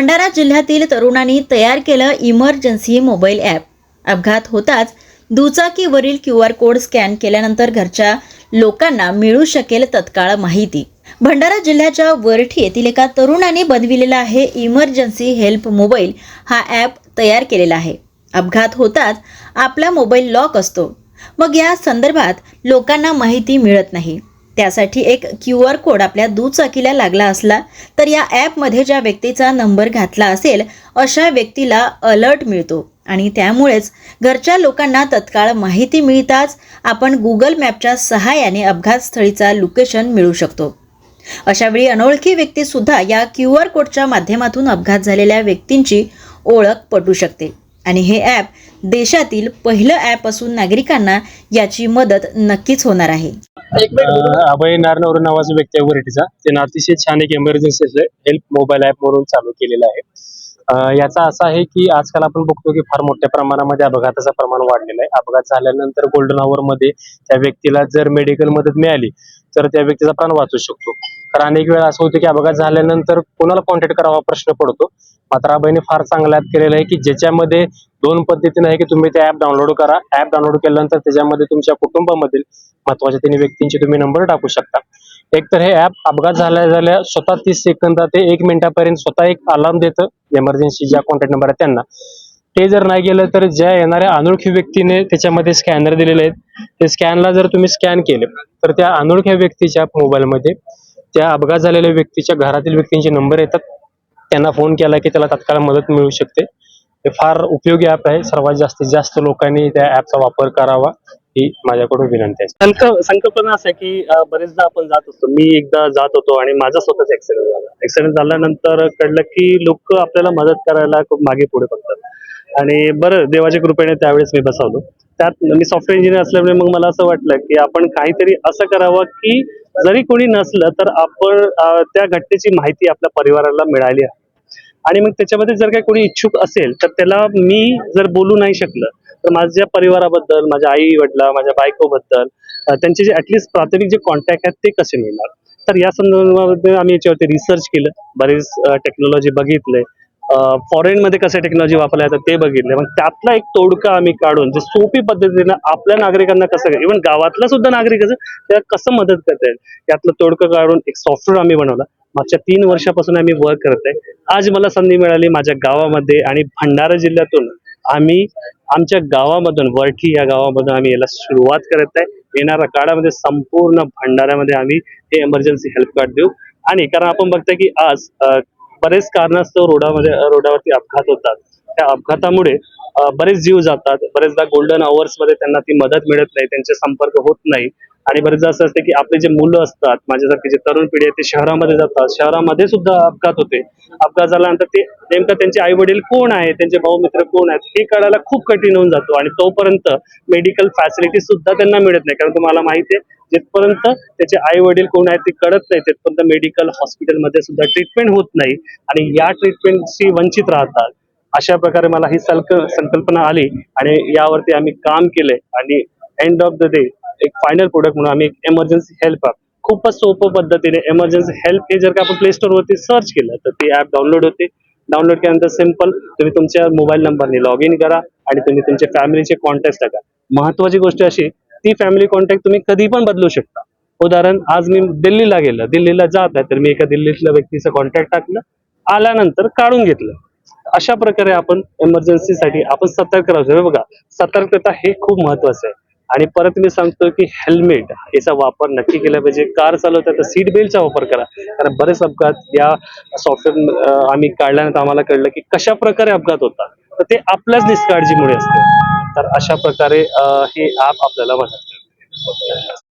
भंडारा जिल्ह्यातील तरुणांनी तयार केलं इमर्जन्सी मोबाईल ॲप. अपघात होताच दुचाकीवरील क्यू आर कोड स्कॅन केल्यानंतर घरच्या लोकांना मिळू शकेल तत्काळ माहिती. भंडारा जिल्ह्याच्या वरठी येथील एका तरुणाने बनविलेला आहे इमर्जन्सी हेल्प मोबाईल. हा ॲप तयार केलेला आहे. अपघात होताच आपला मोबाईल लॉक असतो. मग या संदर्भात लोकांना माहिती मिळत नाही. त्यासाठी एक क्यू आर कोड आपल्या दुचाकीला लागला असला तर या ॲपमध्ये ज्या व्यक्तीचा नंबर घातला असेल अशा व्यक्तीला अलर्ट मिळतो. आणि त्यामुळेच घरच्या लोकांना तत्काळ माहिती मिळताच आपण गुगल मॅपच्या सहाय्याने अपघातस्थळीचा लोकेशन मिळू शकतो. अशावेळी अनोळखी व्यक्तीसुद्धा या क्यू आर कोडच्या माध्यमातून अपघात झालेल्या व्यक्तींची ओळख पटू शकते. आणि हे ॲप देशातील पहिलं ॲप असून नागरिकांना याची मदत नक्कीच होणार आहे. अभय नारनवर नावाचा व्यक्ती आहे वरटीचा. त्यानं अतिशय छान एक इमर्जन्सी हेल्प मोबाईल ऍप म्हणून चालू केलेलं आहे. याचा असा आहे की आजकाल आपण बघतो की फार मोठ्या प्रमाणामध्ये अपघाताचं प्रमाण वाढलेलं आहे. अपघात झाल्यानंतर गोल्डन आवर मध्ये त्या व्यक्तीला जर मेडिकल मदत मिळाली तर त्या व्यक्तीचा प्राण वाचू शकतो. कारण अनेक वेळा असं होतं की अपघात झाल्यानंतर कोणाला कॉन्टॅक्ट करावा प्रश्न पडतो. मात्र फार चांगलं ऍप केलेलं आहे की ज्याच्यामध्ये दोन पद्धतीने आहे की तुम्ही ते ऍप डाउनलोड करा. ऍप डाउनलोड केल्यानंतर त्याच्यामध्ये तुमच्या कुटुंबामधील महत्त्वाच्या तीन व्यक्तींचे तुम्ही नंबर टाकू शकता. एक तर हे ऍप अपघात झाल्या झाल्या स्वतः तीस सेकंदात ते एक मिनिटापर्यंत स्वतः एक अलार्म देतं. एमर्जन्सी ज्या कॉन्टॅक्ट नंबर आहे त्यांना. ते जर नाही गेलं तर ज्या येणाऱ्या अनोळखी व्यक्तीने त्याच्यामध्ये स्कॅनर दिलेले आहेत ते स्कॅनला जर तुम्ही स्कॅन केले तर त्या अनोळख्या व्यक्तीच्या मोबाईलमध्ये त्या अपघात झालेल्या व्यक्तीच्या घरातील व्यक्तींचे नंबर येतात. त्यांना फोन केला की त्याला तत्काळ मदत मिळू शकते. हे फार उपयोगी ऍप आहे. सर्वात जास्तीत जास्त लोकांनी त्या ऍपचा वापर करावा ही माझ्याकडून विनंती आहे. संक- संकल्पना असं आहे की अं, बरेचदा आपण जात असतो. मी एकदा जात होतो आणि माझा स्वतःच ऍक्सिडेंट झाला. ऍक्सिडेंट झाल्यानंतर कळलं की लोक आपल्याला मदत करायला खूप मागे पुढे बघतात. आणि बरं देवाच्या कृपेने त्यावेळेस मी बसवलो. त्यात मी सॉफ्टवेअर इंजिनियर असल्यामुळे मग मला असं वाटलं की आपण काहीतरी असं करावं की जरी कोणी नसलं तर आपण अं, त्या घटनेची माहिती आपल्या परिवाराला मिळाली आहे. आणि मग त्याच्यामध्ये जर काही कोणी इच्छुक असेल तर त्याला मी जर बोलू नाही शकलं तर माझ्या परिवाराबद्दल माझ्या आई वडिला माझ्या बायकोबद्दल त्यांचे जे ॲटलिस्ट प्राथमिक जे कॉन्टॅक्ट आहेत ते कसे मिळणार? तर या संदर्भामध्ये आम्ही याच्यावरती रिसर्च केलं बरेच टेक्नॉलॉजी बघितले. फॉरेन मध्ये कसं टेक्नॉलॉजी वापरल्या जातात ते बघितले. मग त्यातला एक तोडका आम्ही काढून जे सोपी पद्धतीनं आपल्या नागरिकांना कसं इव्हन गावातला सुद्धा नागरिक असं त्याला कसं मदत करता येईल यातलं तोडकं काढून एक सॉफ्टवेअर आम्ही बनवला. मागच्या तीन वर्षापासून आम्ही वर्क करत आहे. आज मला संधी मिळाली माझ्या गावामध्ये आणि भंडारा जिल्ह्यातून आम्ही आमच्या गावामधून वरठी या गावामधून आम्ही याला सुरुवात करत आहे. येणाऱ्या काळामध्ये संपूर्ण भंडाऱ्यामध्ये आम्ही हे इमर्जन्सी हेल्प कार्ड देऊ. आणि कारण आपण बघतोय की आज बरेच कारणास्तव रोडामध्ये रोडावरती अपघात होतात. त्या अपघातामुळे बरेच जीव जातात. बरेचदा गोल्डन आवर्समध्ये त्यांना ती मदत मिळत नाही त्यांचे संपर्क होत नाही. आणि बरेचदा असं असते की आपले जे मुलं असतात माझ्यासारखे जे तरुण पिढी आहे ते शहरामध्ये जातात. शहरामध्ये सुद्धा अपघात होते. अपघात झाल्यानंतर ते नेमकं त्यांचे आई वडील कोण आहे त्यांचे भाऊ मित्र कोण आहेत हे कळायला खूप कठीण होऊन जातो. आणि तोपर्यंत मेडिकल फॅसिलिटी सुद्धा त्यांना मिळत नाही. कारण तुम्हाला माहिती आहे जिथपर्यंत त्याचे आई वडील कोण आहेत ते कळत नाही तिथपर्यंत मेडिकल हॉस्पिटलमध्ये सुद्धा ट्रीटमेंट होत नाही. आणि या ट्रीटमेंटशी वंचित राहतात. अशा प्रकारे मला ही सल्क संकल्पना आली आणि यावरती आम्ही काम केले. आणि एंड ऑफ द डे एक फायनल प्रोडक्ट म्हणून आम्ही एक एमर्जन्सी हेल्प ॲप खूपच सोपं पद्धतीने एमर्जन्सी हेल्प हे जर का आपण प्ले स्टोरवरती सर्च केलं तर ती ऍप डाउनलोड होते. डाउनलोड केल्यानंतर सिंपल तुम्ही तुमच्या मोबाईल नंबरने लॉग इन करा आणि तुम्ही तुमच्या फॅमिलीचे कॉन्टॅक्ट टाका. महत्वाची गोष्ट अशी ती फॅमिली कॉन्टॅक्ट तुम्ही कधी पण बदलू शकता. उदाहरण आज मी दिल्लीला गेलं. दिल्लीला जात आहे तर मी एका दिल्लीतल्या व्यक्तीचं कॉन्टॅक्ट टाकलं आल्यानंतर काढून घेतलं. अशा प्रकारे आपण इमर्जन्सीसाठी आपण सतर्क राहतो बघा सतर्कता हे खूप महत्वाचं आहे. आणि परत मी सांगतो की हेल्मेट याचा वापर नक्की केला पाहिजे. कार चालवता तर सीट बेल्टचा वापर करा. कारण बरेच अपघात या सॉफ्टवेअर आम्ही काढल्यानंतर आम्हाला कळलं की कशा प्रकारे अपघात होतात. तर ते आपल्याच निष्काळजीमुळे असते. तर अशा प्रकारे हे ॲप आपल्याला मदत